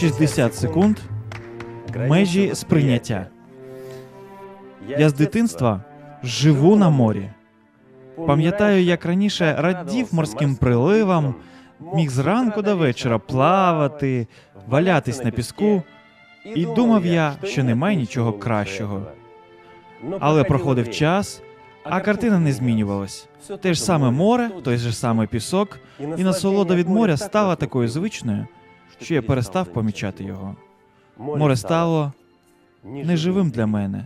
60 секунд. Межі сприйняття. Я з дитинства живу на морі. Пам'ятаю, як раніше радів морським приливам, міг зранку до вечора плавати, валятись на піску, і думав я, що немає нічого кращого. Але проходив час, а картина не змінювалась. Те ж саме море, той же самий пісок, і насолода від моря стала такою звичною, що я перестав помічати його. Море стало неживим для мене.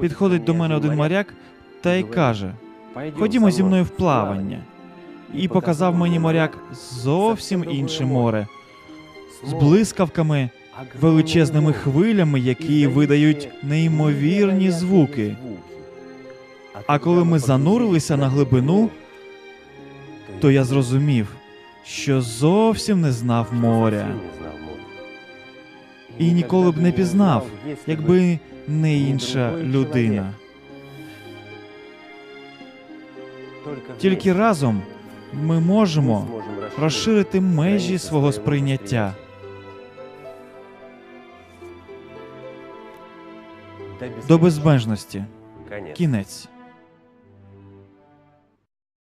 Підходить до мене один моряк та й каже: Ходімо зі мною в плавання. І показав мені моряк зовсім інше море з блискавками, величезними хвилями, які видають неймовірні звуки. А коли ми занурилися на глибину, то я зрозумів, що зовсім не знав моря. І ніколи б не пізнав, якби не інша людина. Тільки разом ми можемо розширити межі свого сприйняття. До безмежності. Кінець.